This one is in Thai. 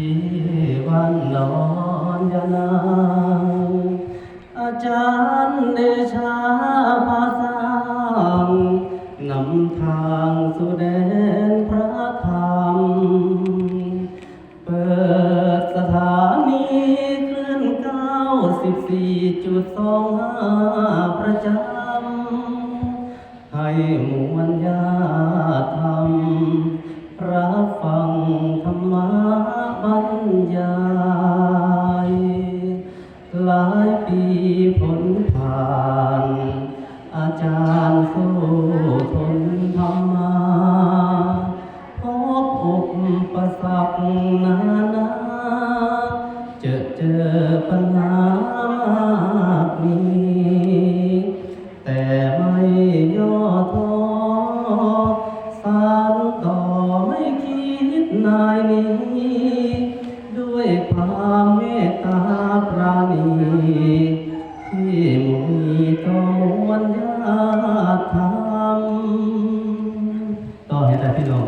ที่วันนอนยานางอาจารย์เดชาภาษางนำทางสู่แดนพระธรรม เปิดสถานีคลื่นเก้าสิบสี่จุดสองห้าประจำให้มวลญาธรรมรับฟัง บรรยายหลายปีผลผ่าน อาจารย์สู้ทนธรรมาพบอุปสรรคนานาเจอเจอปัญหามากมีแต่ไม่ย่อท้อสานต่อไม่คิดนายนี้ พี่น้อง